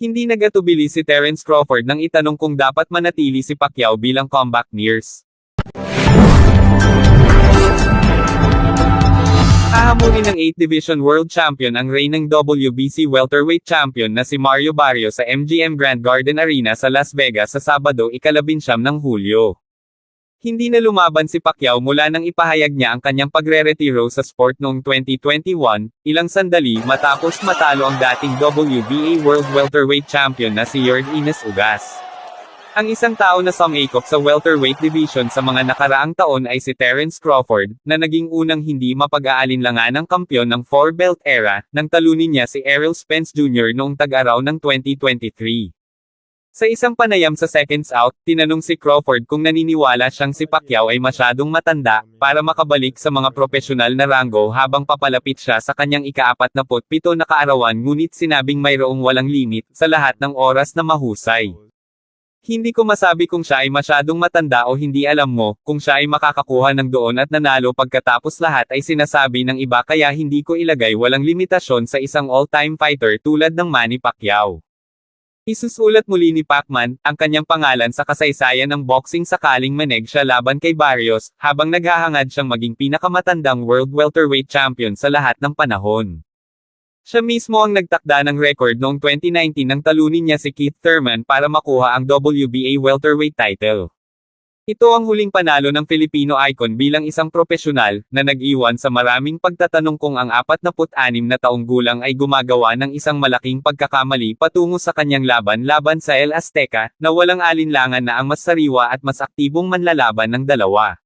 Hindi nagatubili si Terence Crawford nang itanong kung dapat manatili si Pacquiao bilang comeback nurse. Hahamunin ng 8 Division World Champion ang reigning WBC welterweight champion na si Mario Barrio sa MGM Grand Garden Arena sa Las Vegas sa Sabado ikalabinsyam ng Hulyo. Hindi na lumaban si Pacquiao mula nang ipahayag niya ang kanyang pagre-retiro sa sport noong 2021, ilang sandali matapos matalo ang dating WBA World Welterweight Champion na si Jerd Ines Ugas. Ang isang tao na sumakop sa welterweight division sa mga nakaraang taon ay si Terence Crawford, na naging unang hindi mapag-aalinlangan ng kampyon ng four-belt era, nang talunin niya si Errol Spence Jr. noong tag-araw ng 2023. Sa isang panayam sa Seconds Out, tinanong si Crawford kung naniniwala siyang si Pacquiao ay masyadong matanda, para makabalik sa mga propesyonal na ranggo habang papalapit siya sa kanyang ika-apat na pito na kaarawan ngunit sinabing mayroong walang limit, sa lahat ng oras na mahusay. Hindi ko masabi kung siya ay masyadong matanda o hindi alam mo, kung siya ay makakakuha ng doon at nanalo pagkatapos lahat ay sinasabi ng iba kaya hindi ko ilagay walang limitasyon sa isang all-time fighter tulad ng Manny Pacquiao. Isusulat muli ni Pacman, ang kanyang pangalan sa kasaysayan ng boxing sakaling maneg siya laban kay Barrios, habang naghahangad siyang maging pinakamatandang world welterweight champion sa lahat ng panahon. Siya mismo ang nagtakda ng record noong 2019 nang talunin niya si Keith Thurman para makuha ang WBA welterweight title. Ito ang huling panalo ng Filipino icon bilang isang profesional, na nag-iwan sa maraming pagtatanong kung ang 46 na taong gulang ay gumagawa ng isang malaking pagkakamali patungo sa kanyang laban laban sa El Azteca, na walang alinlangan na ang mas sariwa at mas aktibong manlalaban ng dalawa.